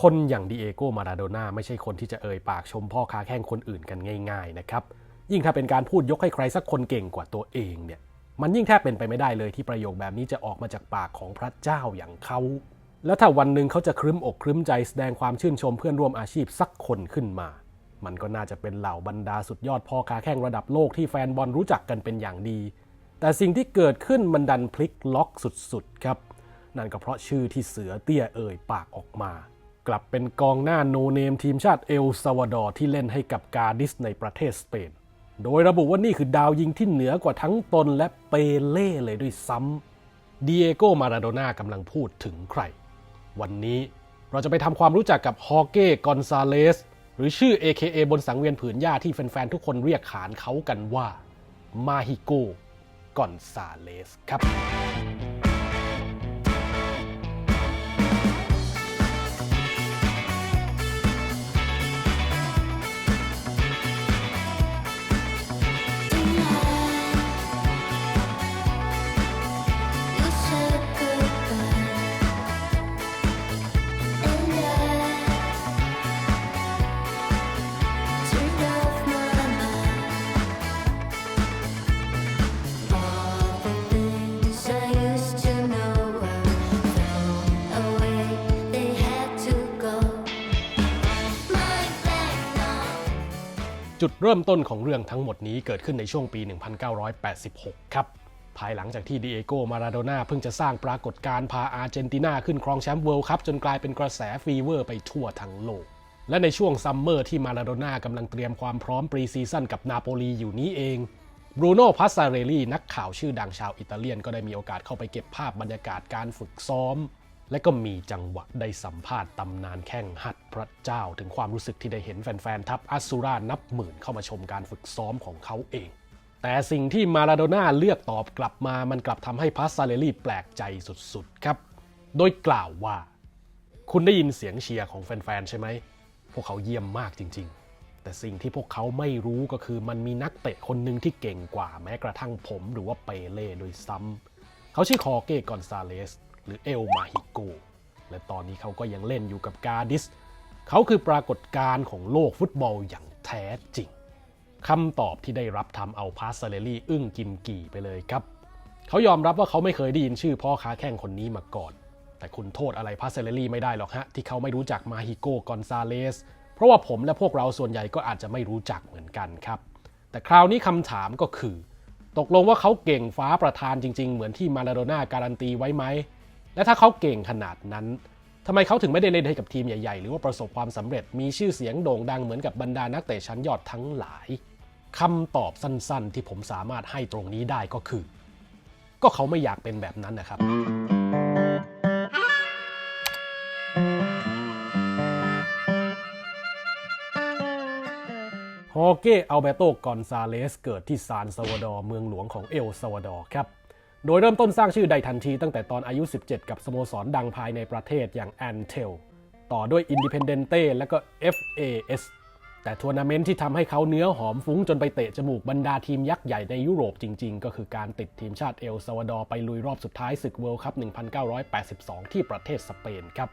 คนอย่างดิเอโกมาราโดน่าไม่ใช่คนที่จะเอ่ยปากชมพ่อค้าแข่งคนอื่นกันง่าย ๆ นะครับ ยิ่งถ้าเป็นการพูดยกให้ใครสักคนเก่งกว่าตัวเองเนี่ย มันยิ่งแทบเป็นไปไม่ได้เลยที่ประโยคแบบนี้จะออกมาจากปากของพระเจ้าอย่างเขา แล้วถ้าวันหนึ่งเขาจะครึ้มอกครึ้มใจแสดงความชื่นชมเพื่อนร่วมอาชีพสักคนขึ้นมา มันก็น่าจะเป็นเหล่าบรรดาสุดยอดพ่อค้าแข่งระดับโลกที่แฟนบอลรู้จักกันเป็นอย่างดี แต่สิ่งที่เกิดขึ้นมันดันพลิกล็อกสุดๆครับ นั่นก็เพราะชื่อที่เสือเตี้ยเอ่ยปากออกมา กลับเป็นกองหน้าโนเนมทีมชาติเอลซาวาดอร์ที่เล่นให้กับกาดิสในประเทศสเปน โดยระบุว่านี่คือดาวยิงที่เหนือกว่าทั้งตนและเปเล่เลยด้วยซ้ำดิเอโกมาราโดน่ากำลังพูดถึงใคร วันนี้เราจะไปทำความรู้จักกับฮอเก้กอนซาเลสหรือชื่อ AKA บนสังเวียนผืนหญ้าที่แฟนๆทุกคนเรียกขานเขากันว่ามาฮิโกกอนซาเลสครับ จุดเริ่มต้นของเรื่องทั้งหมดนี้เกิดขึ้นในช่วงปี 1986 ครับ ภายหลังจากที่ดิเอโกมาราโดน่าเพิ่งจะสร้างปรากฏการณ์พาอาร์เจนตินาขึ้นครองแชมป์เวิลด์คัพจนกลายเป็นกระแสฟีเวอร์ไปทั่วทั้งโลก และในช่วงซัมเมอร์ที่มาราโดน่ากำลังเตรียมความพร้อมปรีซีซั่นกับนาโปลีอยู่นี้เองบรูโน่พัสซาเรลลี่นักข่าวชื่อดังชาวอิตาเลียนก็ได้มีโอกาสเข้าไปเก็บภาพบรรยากาศการฝึกซ้อม และก็มีจังหวะได้สัมภาษณ์ตำนานแข่งหัดพระเจ้า ถึงความรู้สึกที่ได้เห็นแฟนๆ ทัพอัสซูรานับหมื่นเข้ามาชมการฝึกซ้อมของเขาเอง แต่สิ่งที่มาราโดน่าเลือกตอบกลับมามันกลับทำให้พัสซาเรลลี่แปลกใจสุดๆ ครับ โดยกล่าวว่า คุณได้ยินเสียงเชียร์ของแฟนๆ ใช่ไหม พวกเขาเยี่ยมมากจริง ๆ แต่สิ่งที่พวกเขาไม่รู้ก็คือมันมีนักเตะคนหนึ่งที่เก่งกว่าแม้กระทั่งผม หรือว่าเปเล่โดยซ้ำเขาชื่อคอเก้กอนซาเลส หรือเอลมาฮิโกและตอนนี้เขาก็ยังเล่นอยู่กับกาดิส เขาคือปรากฏการณ์ของโลกฟุตบอลอย่างแท้จริงคำตอบที่ได้รับทำเอาพาสเซเลลี่อึ้งกิมกี่ไปเลยครับ เขายอมรับว่าเขาไม่เคยได้ยินชื่อพ่อค้าแข่งคนนี้มาก่อน แต่คุณโทษอะไรพาสเซเลลี่ไม่ได้หรอกฮะ ที่เขาไม่รู้จักมาฮิโกกอนซาเลส เพราะว่าผมและพวกเราส่วนใหญ่ก็อาจจะไม่รู้จักเหมือนกันครับ แต่คราวนี้คำถามก็คือ ตกลงว่าเขาเก่งฟ้าประธานจริง ๆ เหมือนที่มาราโดน่าการันตีไว้ไหม และถ้าเขาเก่งขนาดนั้นทำไมเขาถึงไม่ได้เล่นให้กับทีมใหญ่ๆ หรือว่าประสบความสำเร็จมีชื่อเสียงโด่งดังเหมือนกับบรรดานักเตะชั้นยอดทั้งหลายคำตอบสั้นๆ ที่ผมสามารถให้ตรงนี้ได้ก็คือ ก็เขาไม่อยากเป็นแบบนั้นนะครับฮอเก้อัลเบโตกอนซาเลสเกิดที่ซานซาวดอร์เมืองหลวงของเอลซาวดอร์ครับ โดยเริ่มต้นสร้างชื่อได้ทันทีตั้งแต่ตอนอายุ 17 กับสโมสรดังภายในประเทศอย่างแอนเทลต่อด้วย Independente และก็ FAS แต่ทัวร์นาเมนต์ที่ทำให้เขาเนื้อหอมฟุ้งจนไปเตะจมูกบรรดาทีมยักษ์ใหญ่ในยุโรปจริงๆ ก็คือการติดทีมชาติเอลซาวาดอร์ไปลุยรอบสุดท้ายศึกเวิลด์คัพ 1982 ที่ประเทศสเปนครับ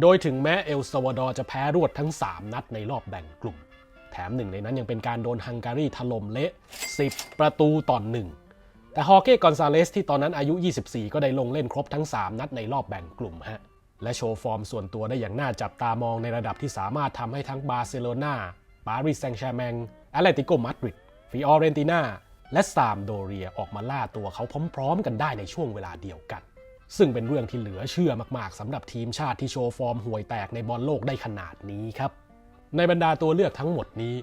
โดยถึงแม้เอลซาวาดอร์จะแพ้รวดทั้ง 3 นัดในรอบแบ่งกลุ่ม แถมหนึ่งในนั้นยังเป็นการโดนฮังการีถล่มเละ 10 ประตูต่อหนึ่ง แต่ฮอเก้กอนซาเลสที่ตอนนั้นอายุ 24 ก็ได้ลงเล่นครบทั้ง 3 นัดในรอบแบ่งกลุ่มฮะและโชว์ฟอร์มส่วนตัวได้อย่างน่าจับตามองในระดับที่สามารถทำให้ทั้งบาร์เซโลนาปารีสแซงต์แชร์แมงแอตเลติโกมาดริดฟิออเรนตินาและซามโดเรียออกมาล่าตัวเขาพร้อมๆ กันได้ในช่วงเวลาเดียวกัน ซึ่งเป็นเรื่องที่เหลือเชื่อมากๆสำหรับทีมชาติที่โชว์ฟอร์มห่วยแตกในบอลโลกได้ขนาดนี้ครับ ในบรรดาตัวเลือกทั้งหมดนี้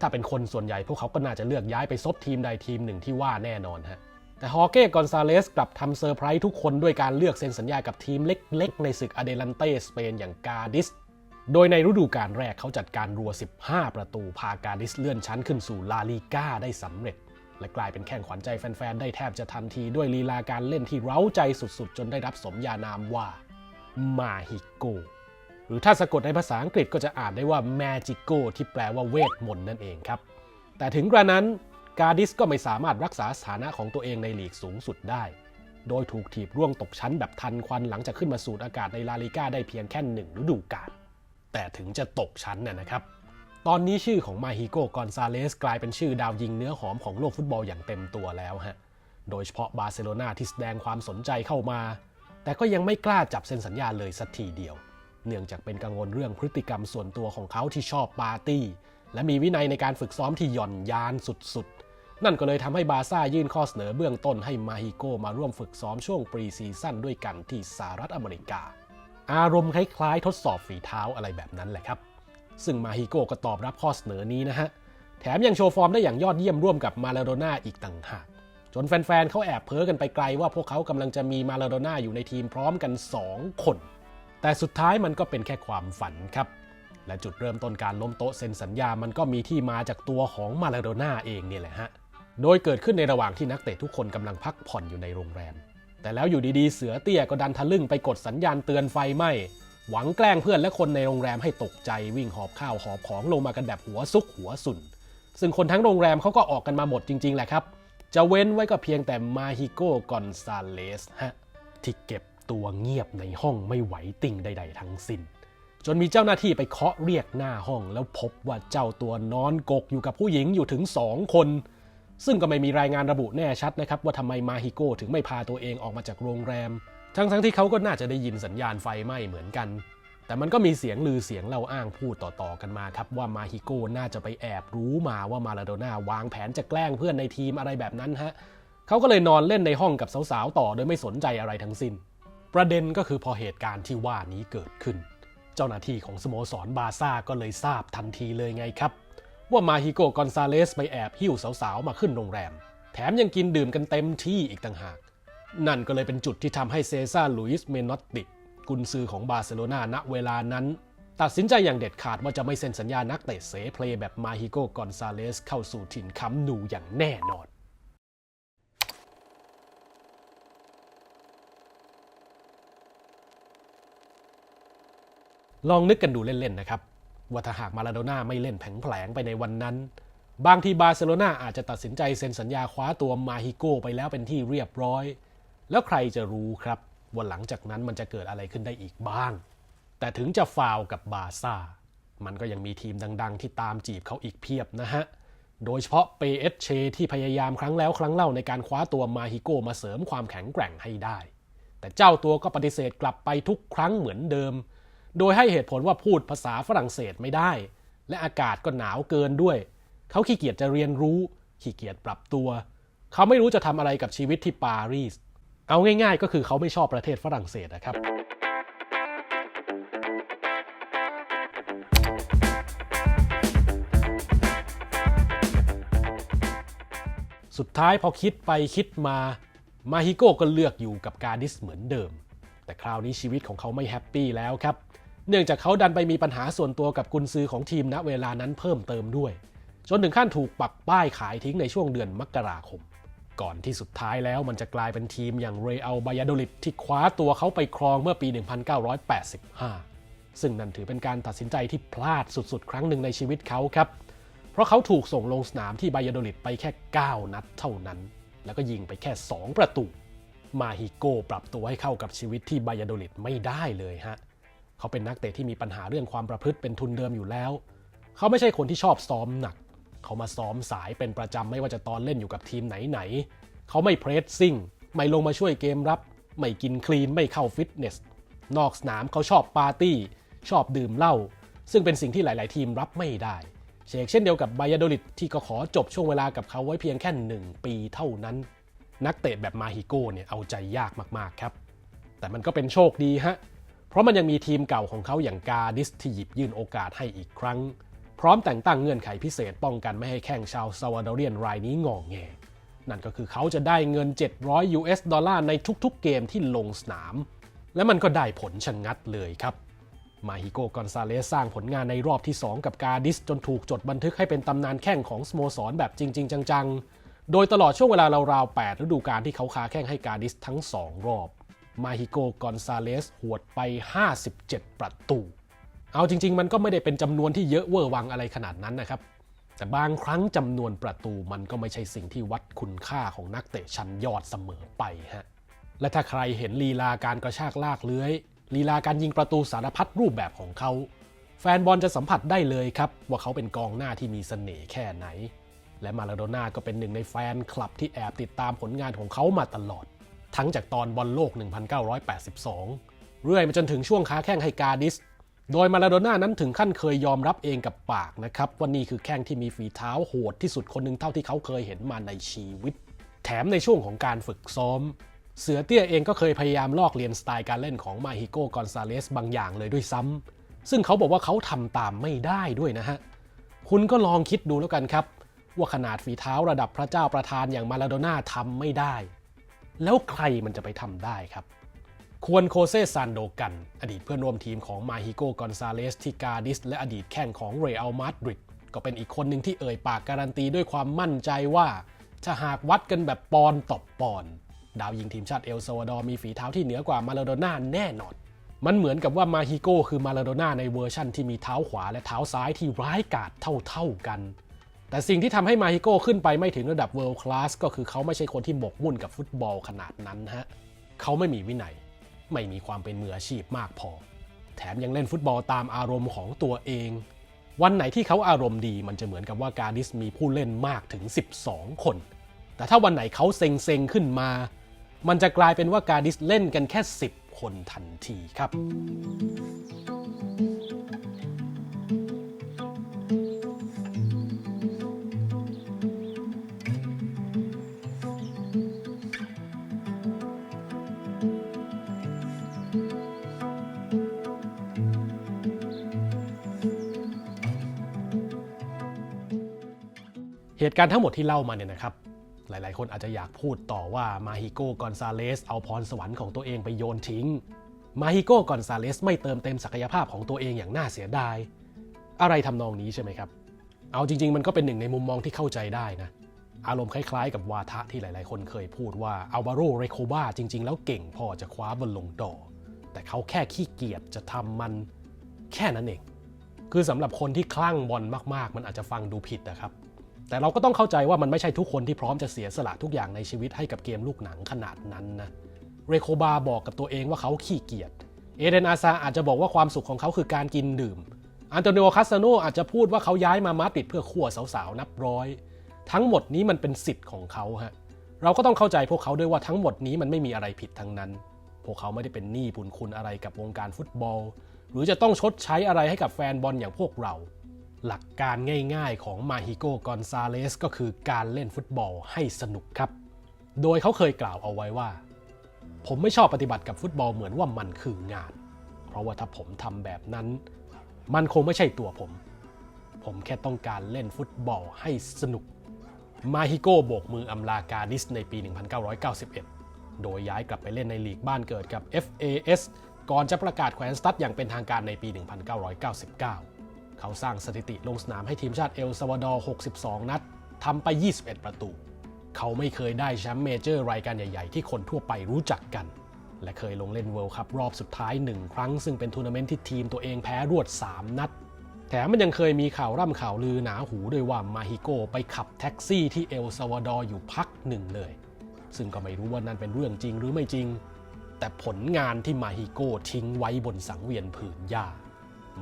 ถ้าเป็นคนส่วนใหญ่พวกเขาก็น่าจะเลือกย้ายไปซบทีมใดทีมหนึ่งที่ว่าแน่นอนฮะ แต่ฮอเก้กอนซาเลสกลับทำเซอร์ไพรส์ทุกคนด้วยการเลือกเซ็นสัญญากับทีมเล็กๆ ในศึกอเดลันเตสเปนอย่างกาดิส โดยในฤดูกาลแรกเขาจัดการรัว 15 ประตูพากาดิสเลื่อนชั้นขึ้นสู่ลาลีกาได้สำเร็จ และกลายเป็นแข่งขวัญใจแฟนๆ ได้แทบจะทันทีด้วยลีลาการเล่นที่เร้าใจสุดๆ จนได้รับสมญานามว่ามาฮิโกหรือถ้าสะกดในภาษาอังกฤษก็จะอ่านได้ว่า Magico ที่แปลว่าเวทมนต์นั่นเองครับแต่ถึงกระนั้น กาดิสก็ไม่สามารถรักษาสถานะของตัวเองในลีกสูงสุดได้ โดยถูกถีบร่วงตกชั้นแบบทันควันหลังจากขึ้นมาสูดอากาศในลาลิก้าได้เพียงแค่หนึ่งฤดูกาล แต่ถึงจะตกชั้นน่ะนะครับ ตอนนี้ชื่อของมาฮิโกกอนซาเลสกลายเป็นชื่อดาวยิงเนื้อหอมของโลกฟุตบอลอย่างเต็มตัวแล้วฮะ โดยเฉพาะบาร์เซโลนาที่แสดงความสนใจเข้ามา แต่ก็ยังไม่กล้าจับเซ็นสัญญาเลยสักทีเดียว เนื่องจากเป็นกังวลเรื่องพฤติกรรมส่วนตัวของเขาที่ชอบปาร์ตี้ และมีวินัยในการฝึกซ้อมที่หย่อนยานสุดๆ นั่นก็เลยทำให้บาซ่ายื่นข้อเสนอเบื้องต้นให้มาฮิโกมาร่วมฝึกซ้อมช่วงปรีซีซั่นด้วยกันที่สหรัฐอเมริกา อารมณ์คล้ายๆ ทดสอบฝีเท้าอะไรแบบนั้นแหละครับ ซึ่งมาฮิโกก็ตอบรับข้อเสนอนี้นะฮะ แถมยังโชว์ฟอร์มได้อย่างยอดเยี่ยมร่วมกับมาลาโดน่าอีกต่างหาก จนแฟนๆเขาแอบเพ้อกันไปไกลว่าพวกเขากำลังจะมีมาลาโดน่าอยู่ในทีมพร้อมกัน 2 คน แต่สุดท้ายมันก็เป็นแค่ความฝันครับและจุดเริ่มต้นการล้มโต๊ะเซ็นสัญญามันก็มีที่มาจากตัวของมาลาโดน่าเองเนี่ยแหละฮะ โดยเกิดขึ้นในระหว่างที่นักเตะทุกคนกำลังพักผ่อนอยู่ในโรงแรม แต่แล้วอยู่ดีๆ เสือเตี้ยก็ดันทะลึ่งไปกดสัญญาณเตือนไฟไหม้ หวังแกล้งเพื่อนและคนในโรงแรมให้ตกใจวิ่งหอบข้าวหอบของลงมากันแบบหัวซุกหัวสุน ซึ่งคนทั้งโรงแรมเขาก็ออกกันมาหมดจริง ๆ แหละครับ จะเว้นไว้ก็เพียงแต่มาฮิโกกอนซาเลสฮะที่เก็บตัวเงียบในห้องไม่ไหวติ่งใด ๆ ทั้งสิ้น จนมีเจ้าหน้าที่ไปเคาะเรียกหน้าห้องแล้วพบว่าเจ้าตัวนอนกกอยู่กับผู้หญิงอยู่ถึงสองคน ซึ่งก็ไม่มีรายงานระบุแน่ชัดนะครับว่าทำไมมาฮิโกถึงไม่พาตัวเองออกมาจากโรงแรม ทั้งๆที่เขาก็น่าจะได้ยินสัญญาณไฟไหม้เหมือนกัน แต่มันก็มีเสียงลือเสียงเล่าอ้างพูดต่อๆกันมาครับว่ามาฮิโกน่าจะไปแอบรู้มาว่ามาลาโดน่าวางแผนจะแกล้งเพื่อนในทีมอะไรแบบนั้นฮะเขาก็เลยนอนเล่นในห้องกับสาวๆต่อโดยไม่สนใจอะไรทั้งสิ้น ประเด็นก็คือพอเหตุการณ์ที่ว่านี้เกิดขึ้น เจ้าหน้าที่ของสโมสรบาซ่าก็เลยทราบทันทีเลยไงครับ ว่ามาฮิโกกอนซาเลสไปแอบหิ้วสาวๆ มาขึ้นโรงแรม แถมยังกินดื่มกันเต็มที่อีกต่างหาก นั่นก็เลยเป็นจุดที่ทำให้เซซ่าลุยส์เมนอตติกุนซือของบาร์เซโลนาณเวลานั้น ตัดสินใจอย่างเด็ดขาดว่าจะไม่เซ็นสัญญานักเตะเสเพลย์แบบมาฮิโกกอนซาเลสเข้าสู่ถิ่นค้ำนูอย่างแน่นอนลองนึกกันดูเล่น ๆ นะครับ ว่าถ้าหากมาลาโดน่าไม่เล่นแผลงๆไปในวันนั้น บางทีบาร์เซโลนาอาจจะตัดสินใจเซ็นสัญญาคว้าตัวมาฮิโกไปแล้วเป็นที่เรียบร้อย แล้วใครจะรู้ครับว่าหลังจากนั้นมันจะเกิดอะไรขึ้นได้อีกบ้าง แต่ถึงจะฟาวกับบาซ่า มันก็ยังมีทีมดัง ๆ ที่ตามจีบเขาอีกเพียบนะฮะโดยเฉพาะเปเอสเชที่พยายามครั้งแล้วครั้งเล่าในการคว้าตัวมาฮิโกมาเสริมความแข็งแกร่งให้ได้ แต่เจ้าตัวก็ปฏิเสธกลับไปทุกครั้งเหมือนเดิม โดยให้เหตุผลว่าพูดภาษาฝรั่งเศสไม่ได้ และอากาศก็หนาวเกินด้วย เขาขี้เกียจจะเรียนรู้ ขี้เกียจปรับตัว เขาไม่รู้จะทำอะไรกับชีวิตที่ปารีส เอาง่ายๆ ก็คือเขาไม่ชอบประเทศฝรั่งเศสนะครับสุดท้ายพอคิดไปคิดมา มาฮิโกก็เลือกอยู่กับกาดิสเหมือนเดิม แต่คราวนี้ชีวิตของเขาไม่แฮปปี้แล้วครับ เนื่องจากเขาดันไปมีปัญหาส่วนตัวกับกุนซือของทีมณเวลานั้นเพิ่มเติมด้วย จนถึงขั้นถูกปักป้ายขายทิ้งในช่วงเดือนมกราคม ก่อนที่สุดท้ายแล้วมันจะกลายเป็นทีมอย่างเรอัลบายาโดลิดที่คว้าตัวเขาไปครองเมื่อปี 1985 ซึ่งนั่นถือเป็นการตัดสินใจที่พลาดสุดๆ ครั้งหนึ่งในชีวิตเขาครับ เพราะเขาถูกส่งลงสนามที่บายาโดลิดไปแค่ 9 นัดเท่านั้น แล้วก็ยิงไปแค่ 2 ประตู มาฮิโกปรับตัวให้เข้ากับชีวิตที่บายาโดลิดไม่ได้เลยฮะ เขาเป็นนักเตะที่มีปัญหาเรื่องความประพฤติเป็นทุนเดิมอยู่แล้ว เขาไม่ใช่คนที่ชอบซ้อมหนัก เขามาซ้อมสายเป็นประจำไม่ว่าจะตอนเล่นอยู่กับทีมไหนๆ เขาไม่เพรสซิ่ง ไม่ลงมาช่วยเกมรับ ไม่กินคลีน ไม่เข้าฟิตเนส นอกสนามเขาชอบปาร์ตี้ ชอบดื่มเหล้า ซึ่งเป็นสิ่งที่หลาย ๆ ทีมรับไม่ได้ เชกเช่นเดียวกับบายาโดลิดที่ก็ขอจบช่วงเวลากับเขาไว้เพียงแค่หนึ่งปีเท่านั้น นักเตะแบบมาฮิโก้เนี่ยเอาใจยากมาก ๆ ครับ แต่มันก็เป็นโชคดีฮะ ราะมันยังมีทีมเก่าของเขาอย่างกาดิสที่หยิบยื่นโอกาสให้อีกครั้ง พร้อมแต่งตั้งเงื่อนไขพิเศษป้องกันไม่ให้แข่งชาวซาวาดอเรียนรายนี้งองแง นั่นก็คือเขาจะได้เงิน 700 US ดอลลาร์ในทุกๆเกมที่ลงสนาม และมันก็ได้ผลชะงงัดเลยครับ มาฮิโกกอนซาเลสสร้างผลงานในรอบที่ 2 กับกาดิสจนถูกจดบันทึกให้เป็นตำนานแข้งของสโมสรแบบจริง ๆ จังๆ โดยตลอดช่วงเวลาราวๆ8ฤดูกาลที่เขาค้าแข้งให้กาดิสทั้ง 2 รอบ มาฮิโกกอนซาเลสหวดไป 57 ประตู เอาจริง ๆ มันก็ไม่ได้เป็นจำนวนที่เยอะเวอร์วังอะไรขนาดนั้นนะครับ แต่บางครั้งจำนวนประตูมันก็ไม่ใช่สิ่งที่วัดคุณค่าของนักเตะชั้นยอดเสมอไปฮะ และถ้าใครเห็นลีลาการกระชากลากเลื้อย ลีลาการยิงประตูสารพัดรูปแบบของเขา แฟนบอลจะสัมผัสได้เลยครับ ว่าเขาเป็นกองหน้าที่มีเสน่ห์แค่ไหน และมาลาโดน่าก็เป็นหนึ่งในแฟนคลับที่แอบติดตามผลงานของเขามาตลอด ทั้งจากตอนบอลโลก 1982 เรื่อยมาจนถึงช่วงค้าแข้งให้กาดิส โดยมาลาโดน่านั้นถึงขั้นเคยยอมรับเองกับปากนะครับว่านี่คือแข้งที่มีฝีเท้าโหดที่สุดคนหนึ่งเท่าที่เขาเคยเห็นมาในชีวิต แถมในช่วงของการฝึกซ้อม เสือเตี้ยเองก็เคยพยายามลอกเลียนสไตล์การเล่นของมาฮิโกกอนซาเลสบางอย่างเลยด้วยซ้ำซึ่งเขาบอกว่าเขาทำตามไม่ได้ด้วยนะฮะคุณก็ลองคิดดูแล้วกันครับ ว่าขนาดฝีเท้าระดับพระเจ้าประธานอย่างมาลาโดน่าทำไม่ได้ แล้วใครมันจะไปทำได้ครับ ควรโคเซซานโดกัน อดีตเพื่อนร่วมทีมของมาฮิโกกอนซาเลสที่กาดิส และอดีตแข้งของเรอัลมาดริดก็เป็นอีกคนหนึ่งที่เอ่ยปากการันตีด้วยความมั่นใจว่าถ้าหากวัดกันแบบปอนต่อปอน ดาวยิงทีมชาติเอลซาวาดอร์มีฝีเท้าที่เหนือกว่ามาลาโดน่าแน่นอน มันเหมือนกับว่ามาฮิโกคือมาลาโดน่าในเวอร์ชั่นที่มีเท้าขวาและเท้าซ้ายที่ร้ายกาจเท่าๆกัน แต่สิ่งที่ทำให้มาฮิโก้ขึ้นไปไม่ถึงระดับเวิลด์คลาสก็คือเขาไม่ใช่คนที่หมกมุ่นกับฟุตบอลขนาดนั้นฮะเขาไม่มีวินัย ไม่มีความเป็นมืออาชีพมากพอ แถมยังเล่นฟุตบอลตามอารมณ์ของตัวเอง วันไหนที่เขาอารมณ์ดีมันจะเหมือนกับว่าการดิสมีผู้เล่นมากถึง 12 คน แต่ถ้าวันไหนเขาเซ็งๆขึ้นมา มันจะกลายเป็นว่าการดิสเล่นกันแค่ 10 คนทันทีครับ ตุการณ์ทั้งหมดที่เล่ามาเนี่ยนะครับ หลายๆ คนอาจจะอยากพูดต่อว่ามาฮิโกกอนซาเลสเอาพรสวรรค์ของตัวเองไปโยนทิ้ง มาฮิโกกอนซาเลสไม่เติมเต็มศักยภาพของตัวเองอย่างน่าเสียดาย อะไรทำนองนี้ใช่ไหมครับ เอาจริง ๆ มันก็เป็นหนึ่งในมุมมองที่เข้าใจได้นะ อารมณ์คล้าย ๆ กับวาทะที่หลาย ๆ คนเคยพูดว่าอัลวาโรเรโคบาจริง ๆ แล้วเก่งพอจะคว้าบอลลงดอแต่เขาแค่ขี้เกียจจะทำมันแค่นั้นเอง คือสำหรับคนที่คลั่งบอลมาก ๆ มันอาจจะฟังดูผิดนะครับ แต่เราก็ต้องเข้าใจว่ามันไม่ใช่ทุกคนที่พร้อมจะเสียสละทุกอย่างในชีวิตให้กับเกมลูกหนังขนาดนั้นนะเรโคบาบอกกับตัวเองว่าเขาขี้เกียจเอเดนอาซาอาจจะบอกว่าความสุขของเขาคือการกินดื่ม อันโตนิโอคาสโนอาจจะพูดว่าเขาย้ายมามาดริดเพื่อขั่วสาวๆนับร้อย ทั้งหมดนี้มันเป็นสิทธิ์ของเขาฮะเราก็ต้องเข้าใจพวกเขาด้วยว่าทั้งหมดนี้มันไม่มีอะไรผิดทั้งนั้น พวกเขาไม่ได้เป็นหนี้บุญคุณอะไรกับวงการฟุตบอล หรือจะต้องชดใช้อะไรให้กับแฟนบอลอย่างพวกเรา หลักการง่ายๆของมาฮิโกกอนซาเลสก็คือการเล่นฟุตบอลให้สนุกครับ โดยเขาเคยกล่าวเอาไว้ว่า ผมไม่ชอบปฏิบัติกับฟุตบอลเหมือนว่ามันคืองาน เพราะว่าถ้าผมทำแบบนั้น มันคงไม่ใช่ตัวผม ผมแค่ต้องการเล่นฟุตบอลให้สนุก มาฮิโกโบกมืออำลากาดิสในปี 1991 โดยย้ายกลับไปเล่นในลีกบ้านเกิดกับ FAS ก่อนจะประกาศแขวนสตัดอย่างเป็นทางการในปี 1999 เขาสร้างสถิติลงสนามให้ทีมชาติเอลซาวาดอร์ 62 นัดทำไป 21 ประตู เขาไม่เคยได้แชมป์เมเจอร์รายการใหญ่ ๆ ที่คนทั่วไปรู้จักกัน และเคยลงเล่นเวิลด์คัพรอบสุดท้ายหนึ่งครั้ง ซึ่งเป็นทัวร์นาเมนต์ที่ทีมตัวเองแพ้รวด 3 นัด แถมมันยังเคยมีข่าวร่ำข่าวลือหนาหูด้วยว่ามาฮิโกไปขับแท็กซี่ที่เอลซาวาดอร์อยู่พักหนึ่งเลย ซึ่งก็ไม่รู้ว่านั่นเป็นเรื่องจริงหรือไม่จริง แต่ผลงานที่มาฮิโกทิ้งไว้บนสังเวียนผืนหญ้า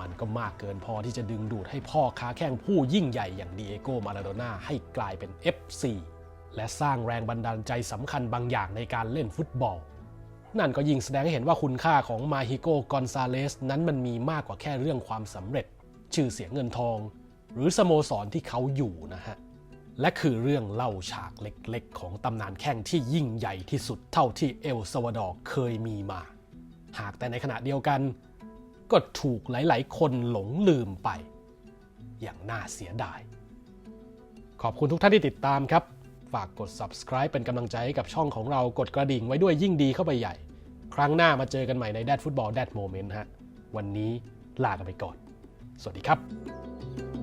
มันก็มากเกินพอที่จะดึงดูดให้พ่อค้าแข้งผู้ยิ่งใหญ่อย่างดีเอโกมาราโดน่าให้กลายเป็น FC และสร้างแรงบันดาลใจสำคัญบางอย่างในการเล่นฟุตบอล นั่นก็ยิ่งแสดงให้เห็นว่าคุณค่าของมาฮิโกกอนซาเลสนั้นมันมีมากกว่าแค่เรื่องความสำเร็จ ชื่อเสียงเงินทอง หรือสโมสรที่เขาอยู่นะฮะ และคือเรื่องเล่าฉากเล็กๆ ของตำนานแข้งที่ยิ่งใหญ่ที่สุดเท่าที่เอลซาวดอร์เคยมีมา หากแต่ในขณะเดียวกัน ก็ถูกหลาย ๆ คนหลงลืมไป อย่างน่าเสียดาย ขอบคุณทุกท่านที่ติดตามครับ ฝากกด subscribe เป็นกำลังใจให้กับช่องของเรากดกระดิ่งไว้ด้วยยิ่งดีเข้าไปใหญ่ ครั้งหน้ามาเจอกันใหม่ในแดดฟุตบอลแดดโมเมนต์ฮะ วันนี้ลากันไปก่อน สวัสดีครับ